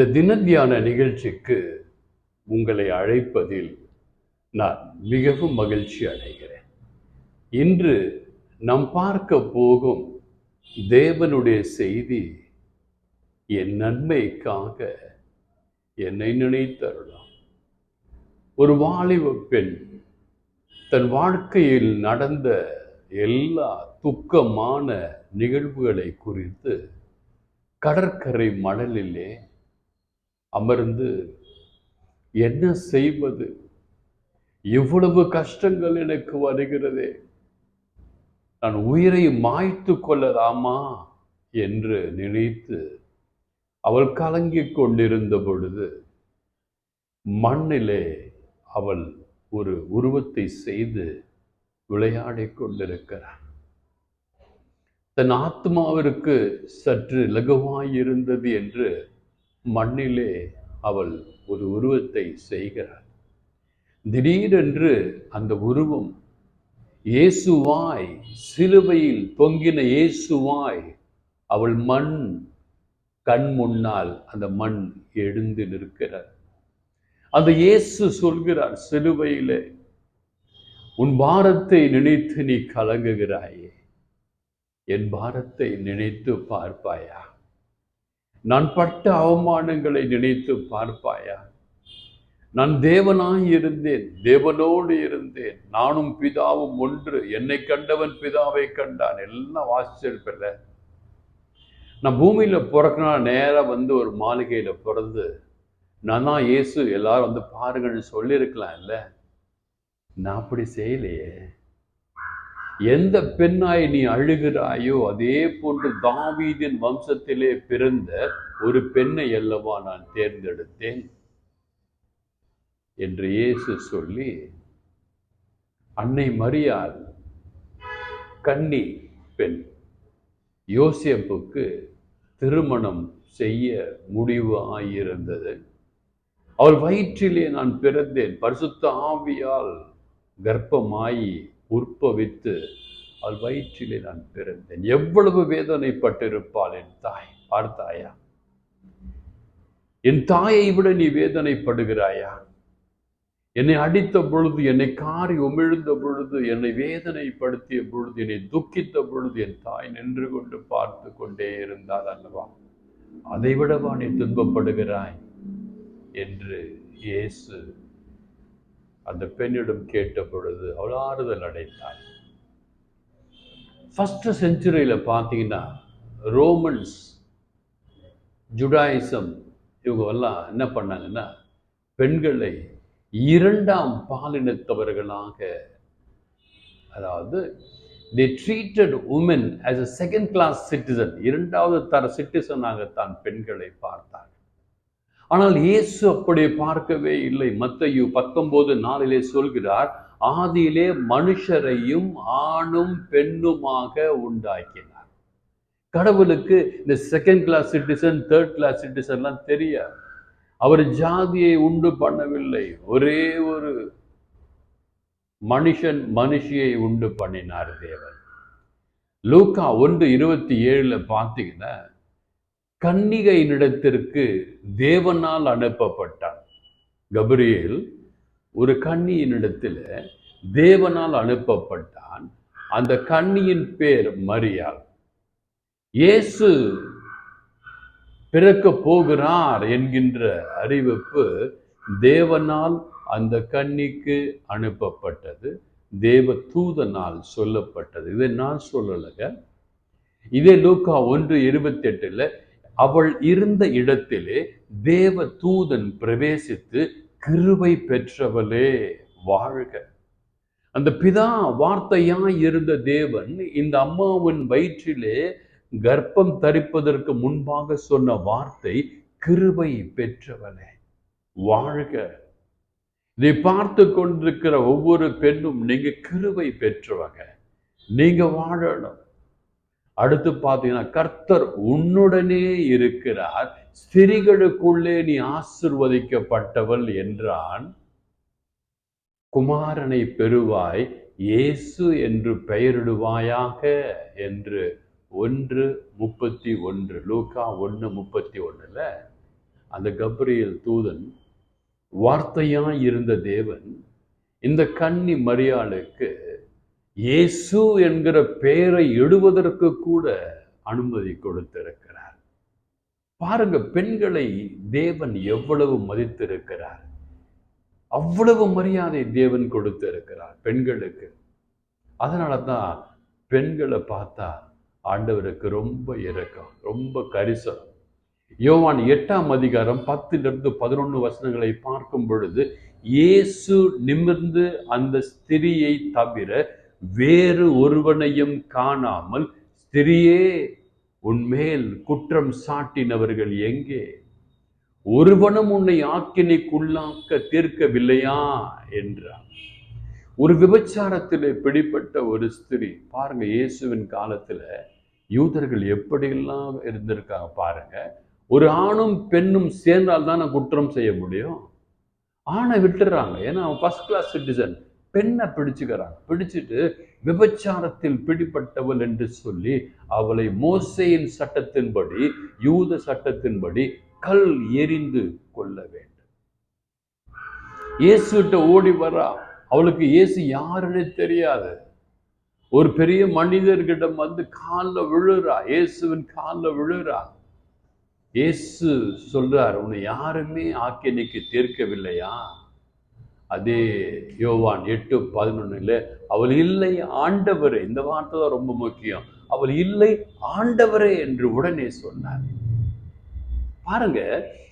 இந்த தினத்தியான நிகழ்ச்சிக்கு உங்களை அழைப்பதில் நான் மிகவும் மகிழ்ச்சி அடைகிறேன். இன்று நாம் பார்க்க போகும் தேவனுடைய செய்தி என் நன்மைக்காக என்னை நினைத்தருளாம். ஒரு வாலிப பெண் தன் வாழ்க்கையில் நடந்த எல்லா துக்கமான நிகழ்வுகளை குறித்து கடற்கரை மணலிலே அமர்ந்து என்ன செய்வது? இவ்வளவு கஷ்டங்கள் எனக்கு வருகிறதே. நான் உயிரை மாய்த்து கொள்ளலாமா என்று நினைத்து அவள் கலங்கிக் கொண்டிருந்த பொழுது மண்ணிலே அவள் ஒரு உருவத்தை செய்து விளையாடிக் கொண்டிருக்கிறார் தன் ஆத்மாவிற்கு சற்று லகுவாயிருந்தது என்று மண்ணிலே அவள் ஒரு உருவத்தை செய்கிறாள். திடீரென்று அந்த உருவம் இயேசுவாய் சிலுவையில் தொங்கின இயேசுவாய் அவள் மண் கண் முன்னால் அந்த மண் எழுந்து நிற்கிறார் அந்த இயேசு சொல்கிறார் சிலுவையிலே உன் பாரத்தை நினைத்து நீ கலங்குகிறாயே என் பாரத்தை நினைத்து பார்ப்பாயா? நான் பட்ட அவமானங்களை நினைத்து பார்ப்பாயா? நான் தேவனாய் இருந்தேன் தேவனோடு இருந்தேன். நானும் பிதாவும் ஒன்று. என்னை கண்டவன் பிதாவை கண்டான். எல்லாம் வாசிச்சிருப்பில்ல நான் பூமியில் பிறக்கினா நேராக வந்து ஒரு மாளிகையில் பிறந்து நான் தான் இயேசு எல்லாரும் வந்து பாருங்கன்னு சொல்லியிருக்கலாம் இல்லை நான் அப்படி செய்யலையே. எந்த பெண்ணாய் நீ அழுகிறாயோ அதே போன்று தாவீதின் வம்சத்திலே பிறந்த ஒரு பெண்ணை அல்லவா நான் தேர்ந்தெடுத்தேன்? என்று இயேசு சொல்லி அன்னை மரியாள் கன்னி பெண் யோசியப்புக்கு திருமணம் செய்ய முடிவு ஆகியிருந்தது அவள் வயிற்றிலே நான் பிறந்தேன். பரிசுத்த ஆவியால் கர்ப்பமாயி உற்பவித்து அவள் வயிற்றிலே நான் பிறந்தேன். எவ்வளவு வேதனைப்பட்டிருப்பாள் என் தாய்? பார்த்தாயா என் தாயை விட நீ வேதனைப்படுகிறாயா? என்னை அடித்த பொழுது என்னை காரி உமிழ்ந்த பொழுது என்னை வேதனைப்படுத்திய பொழுது என்னை துக்கித்த பொழுது என் தாய் நின்று கொண்டு பார்த்து கொண்டே இருந்தால் அல்லவா? அதை விடவா நீ துன்பப்படுகிறாய்? என்று இயேசு அந்த பெண்ணிடம் கேட்ட பொழுது அவள் ஆறுதல் அடைத்தாள் ஃபர்ஸ்ட் செஞ்சுரியில் பார்த்தீங்கன்னா ரோமன்ஸ் ஜுடாயிசம் இவங்க எல்லாம் என்ன பண்ணாங்கன்னா பெண்களை இரண்டாம் பாலினத்தவர்களாக அதாவது the treated woman as a second class citizen இரண்டாவது தர சிட்டிசனாகத்தான் பெண்களை பார்த்து ஆனால் இயேசு அப்படி பார்க்கவே இல்லை. மத்தையு பத்தொன்பது நாளிலே சொல்கிறார் ஆதியிலே மனுஷரையும் ஆணும் பெண்ணுமாக உண்டாக்கினார். கடவுளுக்கு இந்த second class citizen third class சிட்டிசன்லாம் தெரியாது. அவர் ஜாதியை உண்டு பண்ணவில்லை. ஒரே ஒரு மனுஷன் மனுஷியை உண்டு பண்ணினார் தேவன். லூக்கா ஒன்று இருபத்தி ஏழுல பார்த்தீங்கன்னா கன்னிகையினிடத்திற்கு தேவனால் அனுப்பப்பட்டான். கபிரியேல் ஒரு கன்னியினிடத்தில் தேவனால் அனுப்பப்பட்டான். அந்த கன்னியின் பேர் மரியாள் இயேசு பிறக்க போகிறார் என்கின்ற அறிவிப்பு தேவனால் அந்த கன்னிக்கு அனுப்பப்பட்டது. தேவ தூதனால் சொல்லப்பட்டது. இதை நான் சொல்லலைங்க. இதே லூக்கா ஒன்று இருபத்தி எட்டுல அவள் இருந்த இடத்திலே தேவ தூதன் பிரவேசித்து கிருபை பெற்றவளே வாழ்க. அந்த பிதா வார்த்தையாய் இருந்த தேவன் இந்த அம்மாவின் வயிற்றிலே கர்ப்பம் தரிப்பதற்கு முன்பாக சொன்ன வார்த்தை கிருபை பெற்றவளே வாழ்க. இதை பார்த்து கொண்டிருக்கிற ஒவ்வொரு பெண்ணும் நீங்க கிருபை பெற்றவங்க. நீங்க வாழணும். அடுத்து பார்த்தீங்கன்னா கர்த்தர் உன்னுடனே இருக்கிறார். ஸ்திரிகளுக்குள்ளே நீ ஆசிர்வதிக்கப்பட்டவள் என்றான். குமாரனை பெறுவாய். இயேசு என்று பெயரிடுவாயாக என்று ஒன்று முப்பத்தி ஒன்று லூக்கா ஒன்று முப்பத்தி ஒன்றுல அந்த கப்ரியல் தூதன் வார்த்தையாய் இருந்த தேவன் இந்த கன்னி மரியாளுக்கு இயேசு என்கிற பெயரை எடுவதற்கு கூட அனுமதி கொடுத்திருக்கிறார். பாருங்க பெண்களை தேவன் எவ்வளவு மதித்திருக்கிறார். அவ்வளவு மரியாதை தேவன் கொடுத்திருக்கிறார் பெண்களுக்கு. அதனால தான் பெண்களை பார்த்தா ஆண்டவருக்கு ரொம்ப இரக்கம் ரொம்ப கரிசனம். யோவான் எட்டாம் அதிகாரம் பத்திலிருந்து பதினொன்று வசனங்களை பார்க்கும் பொழுது இயேசு நிமிர்ந்து அந்த ஸ்திரியை தவிர வேறு ஒருவனையும் காணாமல் ஸ்திரியே உன்மேல் குற்றம் சாட்டினவர்கள் எங்கே? ஒருவனும் உன்னை ஆக்கினைக்குள்ளாக்க தீர்க்கவில்லையா? என்றார் ஒரு விபச்சாரத்தில் பிடிப்பட்ட ஒரு ஸ்திரீ பாருங்க இயேசுவின் காலத்துல யூதர்கள் எப்படியெல்லாம் இருந்திருக்காங்க பாருங்க. ஒரு ஆணும் பெண்ணும் சேர்ந்தால் தான் குற்றம் செய்ய முடியும்? ஆணை விட்டுறாங்க. ஏன்னா அவன் ஃபர்ஸ்ட் கிளாஸ் சிட்டிசன் பெண்ணை பிடிச்சுக்கிறாங்க. பிடிச்சிட்டு விபச்சாரத்தில் பிடிப்பட்டவள் என்று சொல்லி அவளை மோசையின் சட்டத்தின்படி யூத சட்டத்தின்படி கல் எரிந்து கொள்ள வேண்டும். இயேசுகிட்ட ஓடி வரா. அவளுக்கு இயேசு யாருன்னு தெரியாது. ஒரு பெரிய மனிதர்கிட்ட வந்து காலில் விழுறா. இயேசுவின் காலில் விழுறா. இயேசு சொல்றார் உன்னை யாருமே ஆக்கினைக்கு தீர்க்கவில்லையா? அதே யோவான் எட்டு பதினொன்றில் அவள் இல்லை ஆண்டவரே இந்த வார்த்தை தான் ரொம்ப முக்கியம். அவள் இல்லை ஆண்டவரே என்று உடனே சொன்னார். பாருங்க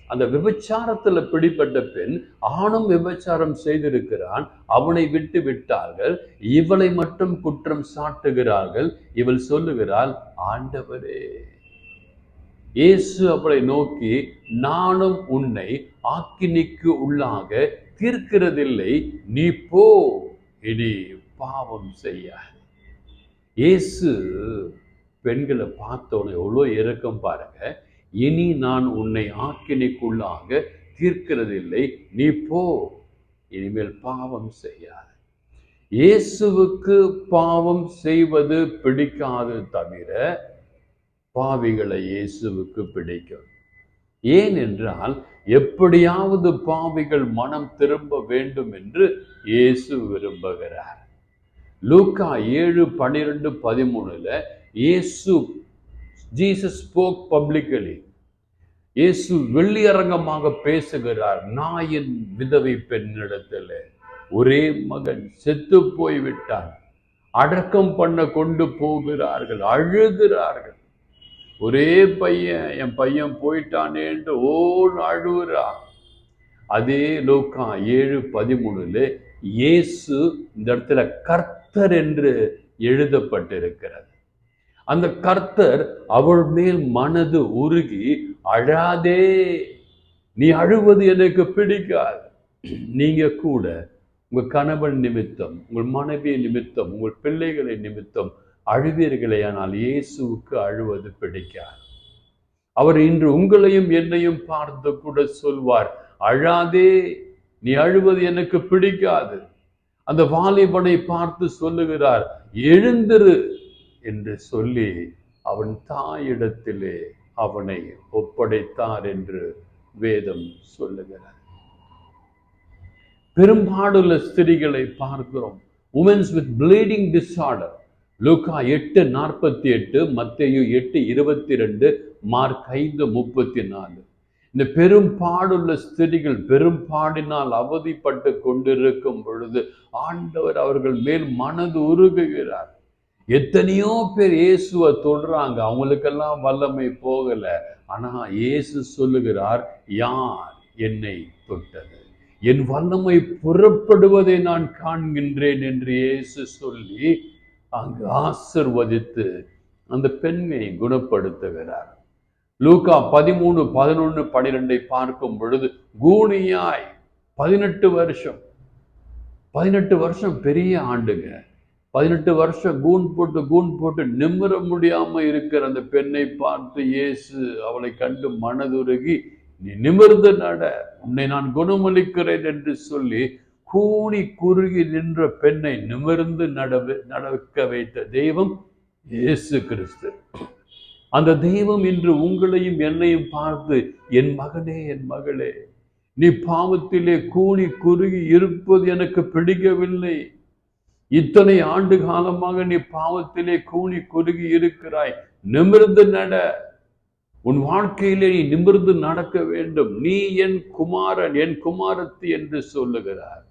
அந்த விபச்சாரத்துல பிடிப்பட்ட பெண் ஆணும் விபச்சாரம் செய்திருக்கிறான் அவனை விட்டு விட்டார்கள் இவளை மட்டும் குற்றம் சாட்டுகிறார்கள் இவள் சொல்லுகிறாள் ஆண்டவரே இயேசு அவளை நோக்கி நானும் உன்னை ஆக்கினிக்கு உள்ளாக தீர்க்கிறதில்லை. நீ போ. இனி பாவம் செய்ய. இயேசு பெண்களை பார்த்தோன்னே எவ்வளோ இறக்கம் பாருங்க. இனி நான் உன்னை ஆக்கினைக்குள்ளாக தீர்க்கிறதில்லை. நீ போ. இனிமேல் பாவம் செய்யாத. இயேசுவுக்கு பாவம் செய்வது பிடிக்காது தவிர பாவிகளை இயேசுவுக்கு பிடிக்கும். ஏன் என்றால் எப்படியாவது பாவிகள் மனம் திரும்ப வேண்டும் என்று இயேசு விரும்புகிறார். லூக்கா ஏழு பன்னிரெண்டு பதிமூணுல இயேசு ஜீசஸ் ஸ்போக் பப்ளிக்கலி இயேசு வெள்ளியரங்கமாக பேசுகிறார் நாயின் விதவை பெண்ணிடத்தில் ஒரே மகன் செத்து போய்விட்டான். அடக்கம் பண்ண கொண்டு போகிறார்கள் அழுகிறார்கள். ஒரே பையன் என் பையன் போயிட்டானே என்று ஓன் அதே லோக்கா ஏழு பதிமூணுல இயேசு இந்த இடத்துல கர்த்தர் என்று எழுதப்பட்டிருக்கிறது. அந்த கர்த்தர் அவள் மேல் மனது உருகி அழாதே நீ அழுவது எனக்கு பிடிக்காது. நீங்க கூட உங்க கணவன் நிமித்தம் உங்கள் மனைவி நிமித்தம் உங்கள் பிள்ளைகளை நிமித்தம் அழுவீர்களே ஆனால் இயேசுவுக்கு அழுவது பிடிக்காது. அவர் இன்று உங்களையும் என்னையும் பார்த்து கூட சொல்வார் அழாதே நீ அழுவது எனக்கு பிடிக்காது. அந்த வாலிபனை பார்த்து சொல்லுகிறார் எழுந்திரு என்று சொல்லி அவன் தாயிடத்திலே அவனை ஒப்படைத்தார் என்று வேதம் சொல்லுகிறார் பெரும்பாடுள்ள ஸ்திரிகளை பார்க்கிறோம். உமன்ஸ் வித் ப்ளீடிங் டிஸார்டர் லூக்கா எட்டு நாற்பத்தி எட்டு மத்தையு எட்டு இருபத்தி ரெண்டு மார்க் ஐந்து முப்பத்தி நாலு. இந்த பெரும் பாடுள்ள ஸ்திரிகள் பெரும் பாடினால் அவதிப்பட்டு கொண்டிருக்கும் பொழுது ஆண்டவர் அவர்கள் மேல் மனது உருகுகிறார். எத்தனையோ பேர் இயேசுவை தொடுறாங்க. அவங்களுக்கெல்லாம் வல்லமை போகல. ஆனா இயேசு சொல்லுகிறார் யார் என்னை தொட்டது? என் வல்லமை புறப்படுவதை நான் காண்கின்றேன் என்று இயேசு சொல்லி அங்கு ஆசிர்வதித்து அந்த பெண்ணை குணப்படுத்துகிறார். லூக்கா பதிமூணு பதினொன்று பனிரெண்டை பார்க்கும் பொழுது கூனியாய் பதினெட்டு வருஷம் பதினெட்டு வருஷம் பெரிய ஆண்டுங்க. பதினெட்டு வருஷம் கூன் போட்டு கூன் போட்டு நிம்மற முடியாம இருக்கிற அந்த பெண்ணை பார்த்து இயேசு அவளை கண்டு மனதுருகி நீ நிமிர்ந்து நட உன்னை நான் குணமளிக்கிறேன் என்று சொல்லி கூனி குறுகி நின்ற பெண்ணை நிமிர்ந்து நடவு நடக்க வைத்த தெய்வம் இயேசு கிறிஸ்து. அந்த தெய்வம் இன்று உங்களையும் என்னையும் பார்த்து என் மகனே என் மகளே நீ பாவத்திலே கூணி குறுகி இருப்பது எனக்கு பிடிக்கவில்லை. இத்தனை ஆண்டு காலமாக நீ பாவத்திலே கூணி குறுகி இருக்கிறாய். நிமிர்ந்து நட. உன் வாழ்க்கையிலே நீ நிமிர்ந்து நடக்க வேண்டும். நீ என் குமாரன் என் குமாரத்து என்று சொல்லுகிறார்.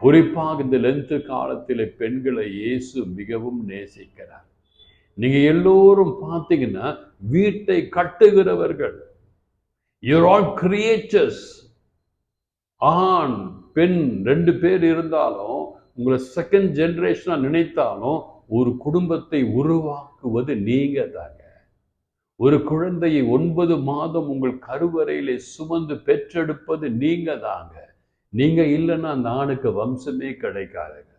குறிப்பாக இந்த லென்த்து காலத்தில் பெண்களை இயேசு மிகவும் நேசிக்கிறார். நீங்கள் எல்லோரும் பார்த்தீங்கன்னா வீட்டை கட்டுகிறவர்கள் யூர் ஆல் கிரியேச்சர்ஸ் ஆண் பெண் ரெண்டு பேர் இருந்தாலும் உங்களை செகண்ட் ஜென்ரேஷனாக நினைத்தாலும் ஒரு குடும்பத்தை உருவாக்குவது நீங்க தாங்க. ஒரு குழந்தையை ஒன்பது மாதம் உங்கள் கருவறையிலே சுமந்து பெற்றெடுப்பது நீங்க தாங்க. நீங்க இல்லைன்னா அந்த ஆணுக்கு வம்சமே கிடைக்காதுங்க.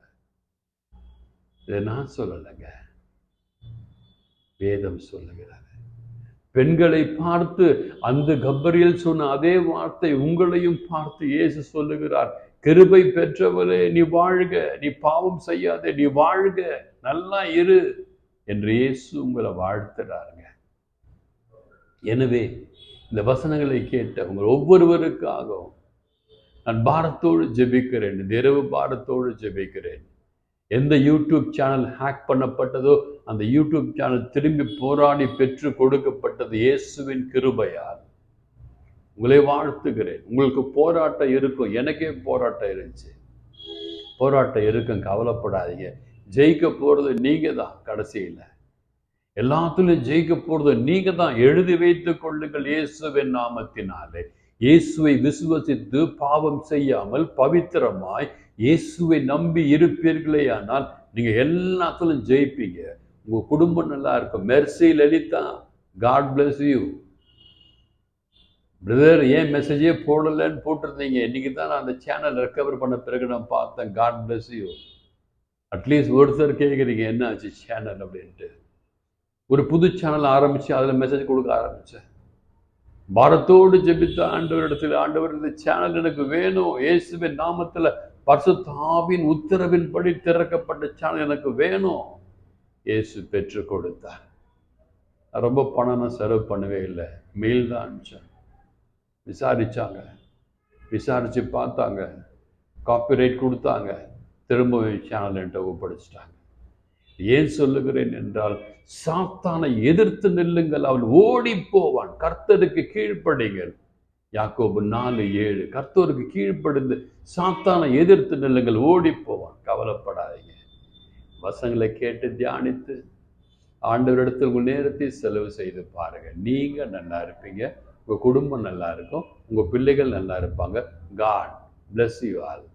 இதை நான் சொல்லலைங்க. வேதம் சொல்லுகிறது. பெண்களை பார்த்து அந்த கப்பரியல் சொன்ன அதே வார்த்தை உங்களையும் பார்த்து இயேசு சொல்லுகிறார். கிருபை பெற்றவரே நீ வாழ்க. நீ பாவம் செய்யாதே நீ வாழ்க. நல்லா இரு என்று இயேசு உங்களை வாழ்த்துறாருங்க. எனவே இந்த வசனங்களை கேட்ட உங்கள் ஒவ்வொருவருக்காகவும் நான் பாரத்தோடு ஜெபிக்கிறேன். இந்த இரவு பாரத்தோடு ஜெபிக்கிறேன். எந்த யூடியூப் சேனல் ஹேக் பண்ணப்பட்டதோ அந்த யூடியூப் சேனல் திரும்பி போராடி பெற்று கொடுக்கப்பட்டது இயேசுவின் கிருபையால். உங்களை வாழ்த்துகிறேன். உங்களுக்கு போராட்டம் இருக்கும். எனக்கே போராட்டம் இருந்துச்சு. போராட்டம் இருக்கும். கவலைப்படாதீங்க. ஜெயிக்க போறது நீங்க தான் கடைசியில். எல்லாத்துலயும் ஜெயிக்க போறது நீங்க தான் எழுதி வைத்துக் கொள்ளுங்கள் இயேசுவின் நாமத்தினாலே. இயேசுவை விசுவசித்து பாவம் செய்யாமல் பவித்திரமாய் இயேசுவை நம்பி இருப்பீர்களே ஆனால் நீங்கள் எல்லாத்திலும் ஜெயிப்பீங்க. உங்கள் குடும்பம் நல்லா இருக்கும். Mercy Lalitha God bless you brother ஏன் மெசேஜே போடலைன்னு போட்டிருந்தீங்க. இன்றைக்கி தான் நான் அந்த சேனல் ரெக்கவர் பண்ண பிறகு நான் பார்த்தேன். காட் பிளஸ் யூ அட்லீஸ்ட் ஒருத்தர் கேட்குறீங்க என்ன ஆச்சு சேனல் அப்படின்ட்டு. ஒரு புது சேனல் ஆரம்பித்து அதில் மெசேஜ் கொடுக்க ஆரம்பித்தேன் பாரத்தோடு ஜெபித்த ஆண்டவரிடத்தில் ஆண்டவர் இந்த சேனல் எனக்கு வேணும். இயேசுவின் நாமத்தில் பரிசுத்தாவின் உத்தரவின்படி திறக்கப்பட்ட சேனல் எனக்கு வேணும். இயேசு பெற்று கொடுத்தார். ரொம்ப பணம் நான் செலவு பண்ணவே இல்லை. மெயில் தான் அனுப்பிச்சேன். விசாரிச்சாங்க. விசாரித்து பார்த்தாங்க. காப்பிரைட் கொடுத்தாங்க. திரும்ப சேனல் என்கிட்ட ஒப்படைச்சிட்டாங்க. ஏன் சொல்லுகிறேன் என்றால் சாத்தானை எதிர்த்து நில்லுங்கள் அவன் ஓடி போவான் கர்த்தருக்கு கீழ்ப்படுங்கள். யாக்கோபு நாலு ஏழு கர்த்தருக்கு கீழ்ப்படுந்து சாத்தானை எதிர்த்து நில்லுங்கள் ஓடி போவான் கவலைப்படாதீங்க. வசங்களை கேட்டு தியானித்து ஆண்டவரிடத்தில் உங்கள் நேரத்தை செலவு செய்து பாருங்க. நீங்க நல்லா இருப்பீங்க உங்க குடும்பம் நல்லா இருக்கும் உங்க பிள்ளைகள் நல்லா இருப்பாங்க. God bless you all